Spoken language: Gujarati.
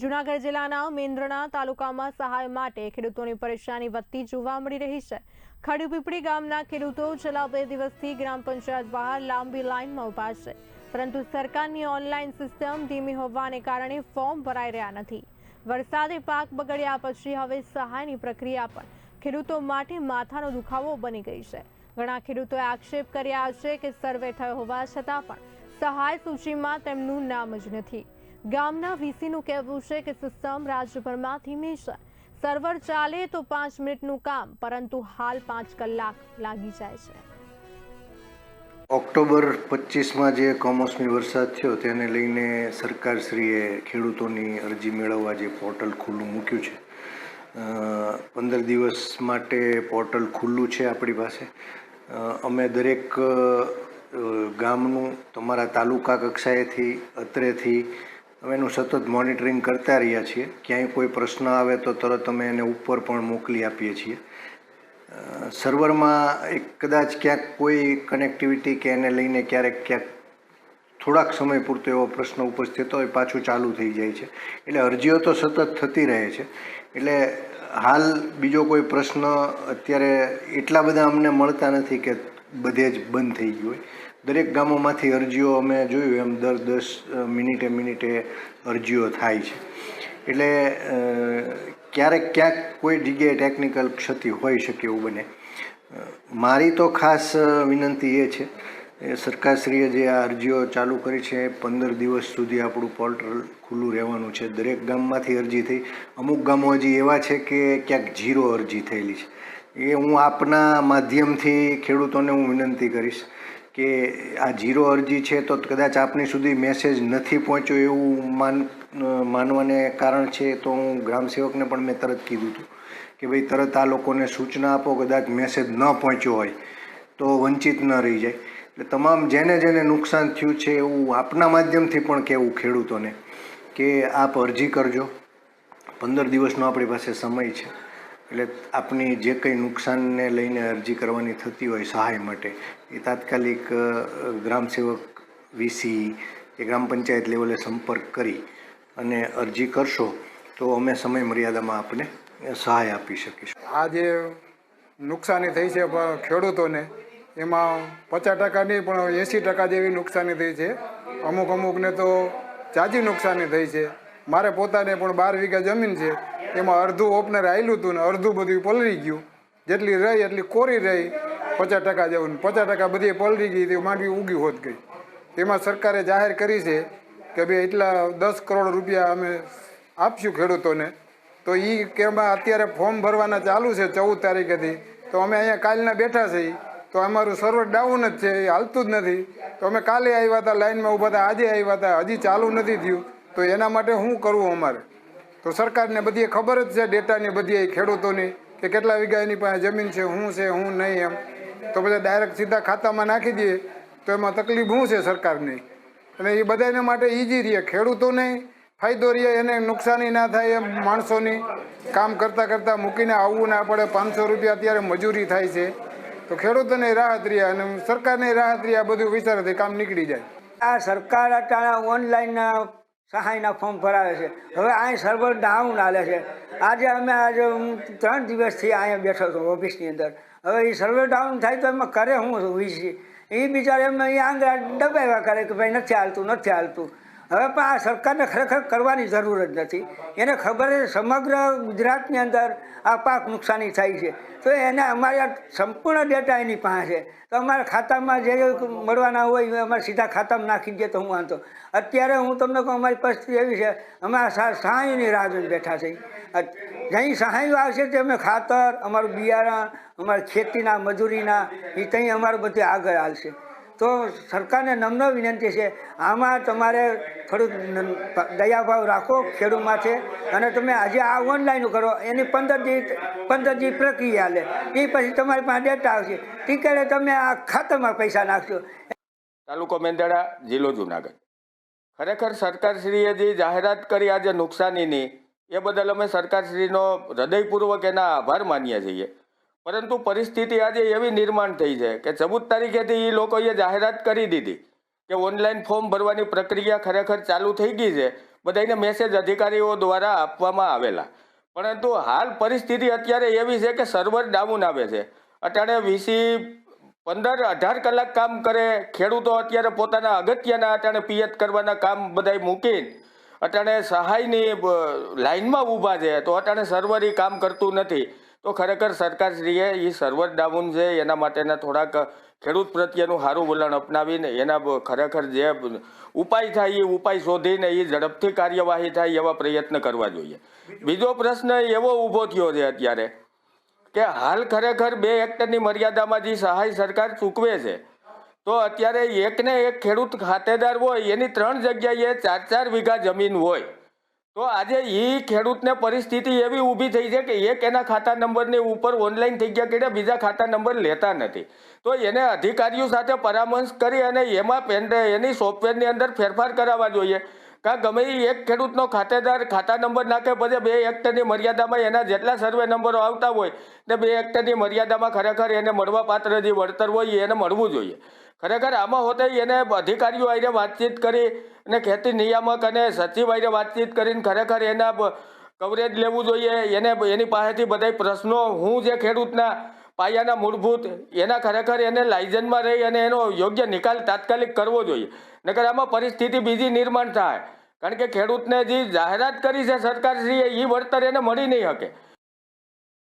જૂનાગઢ જિલ્લાના મેંદ્રણા તાલુકામાં સહાય માટે ખેડૂતોની પરેશાની વધતી જોવા મળી રહી છે. ખડીપીપળી ગામના ખેડૂતો છેલ્લા બે દિવસથી ગ્રામ પંચાયત બહાર લાંબી લાઇનમાં ઊભા છે. પરંતુ સરકારની ઓનલાઈન સિસ્ટમ ધીમી હોવાને કારણે ફોર્મ ભરાઈ રહ્યા નથી. વરસાદે પાક બગડ્યા પછી હવે સહાયની પ્રક્રિયા પણ ખેડૂતો માટે માથાનો દુખાવો બની ગઈ છે. ઘણા ખેડૂતોએ આક્ષેપ કર્યા છે કે સર્વે થયો હોવા છતાં પણ સહાય સૂચિમાં તેમનું નામ જ નથી. ગામના વીસીનું કહેવું છે કે સિસ્ટમ રાજ્યભરમાં ધીમી છે. સર્વર ચાલે તો પાંચ મિનિટનું કામ, પરંતુ હાલ પાંચ કલાક લાગી જાય છે. ઓક્ટોબર પચીસમાં જે કમોસમી વરસાદ થયો, તેને લઈને સરકારશ્રીએ ખેડૂતોની અરજી મેળવવા જે પોર્ટલ ખુલ્લું મૂક્યું છે. પંદર દિવસ માટે પોર્ટલ ખુલ્લું છે આપણી પાસે. અમે દરેક ગામનું, તમારા તાલુકા કક્ષાએથી, અત્રેથી અમે એનું સતત મોનિટરિંગ કરતા રહ્યા છીએ. ક્યાંય કોઈ પ્રશ્ન આવે તો તરત અમે એને ઉપર પણ મોકલી આપીએ છીએ. સર્વરમાં એક કદાચ ક્યાંક કોઈ કનેક્ટિવિટી કે એને લઈને ક્યારેક ક્યાંક થોડાક સમય પૂરતો એવો પ્રશ્ન ઉપસ્થિત થતો હોય, પાછું ચાલુ થઈ જાય છે. એટલે અરજીઓ તો સતત થતી રહે છે. એટલે હાલ બીજો કોઈ પ્રશ્ન અત્યારે એટલા બધા અમને મળતા નથી કે બધે જ બંધ થઈ ગયું હોય. દરેક ગામોમાંથી અરજીઓ અમે જોયું, એમ દર દસ મિનિટે મિનિટે અરજીઓ થાય છે. એટલે ક્યારેક ક્યાંક કોઈ જગ્યાએ ટેકનિકલ ક્ષતિ હોઈ શકે એવું બને. મારી તો ખાસ વિનંતી એ છે સરકારશ્રીએ જે આ અરજીઓ ચાલુ કરી છે, પંદર દિવસ સુધી આપણું પોર્ટલ ખુલ્લું રહેવાનું છે. દરેક ગામમાંથી અરજી થઈ. અમુક ગામો હજી એવા છે કે ક્યાંક જીરો અરજી થયેલી છે. એ હું આપના માધ્યમથી ખેડૂતોને હું વિનંતી કરીશ. કે આ જીરો અરજી છે તો કદાચ આપની સુધી મેસેજ નથી પહોંચ્યો એવું માન, માનવાને કારણ છે તો હું ગ્રામસેવકને પણ મેં તરત કીધું હતું કે ભાઈ તરત આ લોકોને સૂચના આપો, કદાચ મેસેજ ન પહોંચ્યો હોય તો વંચિત ન રહી જાય. એટલે તમામ જેને જેને નુકસાન થયું છે એવું આપના માધ્યમથી પણ કહેવું ખેડૂતોને કે આપ અરજી કરજો. પંદર દિવસનો આપણી પાસે સમય છે. એટલે આપની જે કંઈ નુકસાનને લઈને અરજી કરવાની થતી હોય સહાય માટે, એ તાત્કાલિક ગ્રામ ગ્રામસેવક વીસી કે ગ્રામ પંચાયત લેવલે સંપર્ક કરી અને અરજી કરશો, તો અમે સમય મર્યાદામાં આપને સહાય આપી શકીશું. આ જે નુકસાની થઈ છે ખેડૂતોને, એમાં પચાસ ટકા નહીં, પણ એંસી ટકા જેવી નુકસાની થઈ છે. અમુક અમુકને તો જાજી નુકસાની થઈ છે. મારે પોતાને પણ બાર વીઘા જમીન છે. એમાં અડધું ઓપનર આવેલું હતું ને અડધું બધું પલળી ગયું. જેટલી રહી, એટલી કોરી રહી. પચાસ ટકા જેવું પચાસ ટકા બધી પલળી ગઈ તે માંડવી ઉગી હોત ગઈ. એમાં સરકારે જાહેર કરી છે કે ભાઈ એટલા દસ કરોડ રૂપિયા અમે આપશું ખેડૂતોને. તો એ કેમાં અત્યારે ફોર્મ ભરવાના ચાલુ છે ચૌદ તારીખેથી. તો અમે અહીંયા કાલના બેઠા છીએ તો અમારું સર્વર ડાઉન જ છે, એ હાલતું જ નથી. તો અમે કાલે આવ્યા હતા લાઇનમાં ઊભા હતા, આજે આવ્યા હતા, હજી ચાલુ નથી થયું. તો એના માટે શું કરવું અમારે? તો સરકારને બધી ખબર જ છે, ડેટાની બધી ખેડૂતોની, કે કેટલા વીઘા એની પાસે જમીન છે શું છે શું નહીં એમ. તો બધા ડાયરેક્ટ સીધા ખાતામાં નાખી દઈએ તો એમાં તકલીફ શું છે સરકારની? અને એ બધાને માટે ઈજી રહે, ખેડૂતોને ફાયદો રહે, એને નુકસાની ના થાય એમ, માણસોની કામ કરતાં કરતાં મૂકીને આવવું ના પડે, પાંચસો રૂપિયા અત્યારે મજૂરી થાય છે. તો ખેડૂતોને રાહત રહે, અને સરકારને રાહત રહે બધું વિચારથી કામ નીકળી જાય. આ સરકાર અત્યારે ઓનલાઈન સહાયના ફોર્મ ભરાવે છે. હવે અહીં સર્વર ડાઉન હાલે છે. આજે અમે આજે હું ત્રણ દિવસથી અહીંયા બેઠો છું ઓફિસની અંદર. હવે એ સર્વર ડાઉન થાય તો એમાં કરે હું વીસી એ બિચારા એમ અહીંયા આંગળા દબાવ્યા કરે કે ભાઈ નથી હાલતું નથી હાલતું. હવે પણ આ સરકારને ખરેખર કરવાની જરૂર જ નથી. એને ખબર છે સમગ્ર ગુજરાતની અંદર આ પાક નુકસાની થાય છે. તો એને અમારે સંપૂર્ણ ડેટા એની પાસે છે. તો અમારા ખાતામાં જે મળવાના હોય અમારે સીધા ખાતામાં નાખી દે તો હું વાંધો. અત્યારે હું તમને કહું, અમારી પરિસ્થિતિ એવી છે, અમે આ સહાયની રાહ જોઈને બેઠા છે જ્યાં સહાયો આવશે તે અમે ખાતર, અમારું બિયારણ, અમારા ખેતીના, મજૂરીના, એ ત્યાં અમારું બધું આગળ હાલશે. તો સરકારને નમ્ર વિનંતી છે, આમાં તમારે થોડુંક દયાભાવ રાખો ખેડૂત માથે અને તમે આજે આ ઓનલાઈન કરો, એની પંદર દી પંદર દી પ્રક્રિયા લે, એ પછી તમારી પાસે ડેટા આવશે ટીકડે તમે આ ખાતામાં પૈસા નાખશો. તાલુકો મેંદડા, જિલ્લો જુનાગઢ. ખરેખર સરકારશ્રીએ જે જાહેરાત કરી આજે નુકસાનીની, એ બદલ અમે સરકારશ્રીનો હૃદયપૂર્વક એના આભાર માનીએ છીએ. પરંતુ પરિસ્થિતિ આજે એવી નિર્માણ થઈ છે કે ચૌદ તારીખેથી એ લોકોએ જાહેરાત કરી દીધી કે ઓનલાઈન ફોર્મ ભરવાની પ્રક્રિયા ખરેખર ચાલુ થઈ ગઈ છે બધાને મેસેજ અધિકારીઓ દ્વારા આપવામાં આવેલા. પરંતુ હાલ પરિસ્થિતિ અત્યારે એવી છે કે સર્વર ડાઉન આવે છે. અટાણે વીસી પંદર અઢાર કલાક કામ કરે, ખેડૂતો અત્યારે પોતાના અગત્યના અટાણે પિયત કરવાના કામ બધાય મૂકીને અટાણે સહાયની લાઇનમાં ઊભા છે, તો અટાણે સર્વર એ કામ કરતું નથી. તો ખરેખર સરકારશ્રીએ એ સર્વર ડાઉન છે એના માટેના થોડાક ખેડૂત પ્રત્યેનું સારું વલણ અપનાવીને એના ખરેખર જે ઉપાય થાય એ ઉપાય શોધીને એ ઝડપથી કાર્યવાહી થાય એવા પ્રયત્ન કરવા જોઈએ. બીજો પ્રશ્ન એવો ઊભો થયો છે અત્યારે કે હાલ ખરેખર બે હેક્ટરની મર્યાદામાં જે સહાય સરકાર ચૂકવે છે તો અત્યારે એકને એક ખેડૂત ખાતેદાર હોય એની ત્રણ જગ્યાએ ચાર ચાર વીઘા જમીન હોય. તો આજે એ ખેડૂતને પરિસ્થિતિ એવી ઊભી થઈ છે કે એક એના ખાતા નંબરની ઉપર ઓનલાઈન થઈ ગયા કે બીજા ખાતા નંબર લેતા નથી. તો એને અધિકારીઓ સાથે પરામર્શ કરી અને એમાં પેન એની સોફ્ટવેરની અંદર ફેરફાર કરાવવા જોઈએ. કાં ગમે એક ખેડૂતનો ખાતેદાર ખાતા નંબર નાખે પછી બે હેક્ટરની મર્યાદામાં એના જેટલા સર્વે નંબરો આવતા હોય ને બે હેક્ટરની મર્યાદામાં ખરેખર એને મળવાપાત્ર જે વળતર હોય એને મળવું જોઈએ. ખરેખર આમાં હોતે એને અધિકારીઓ આઈને વાતચીત કરી અને ખેતી નિયામક અને સચિવ આઈને વાતચીત કરીને ખરેખર એના કવરેજ લેવું જોઈએ. એને એની પાસેથી બધા પ્રશ્નો, હું જે ખેડૂતના પાયાના મૂળભૂત, એના ખરેખર એને લાયસન્સમાં રહી અને એનો યોગ્ય નિકાલ તાત્કાલિક કરવો જોઈએ. નકર આમાં પરિસ્થિતિ બીજી નિર્માણ થાય. કારણ કે ખેડૂતને જે જાહેરાત કરી છે સરકારશ્રીએ એ વળતર એને મળી નહીં શકે.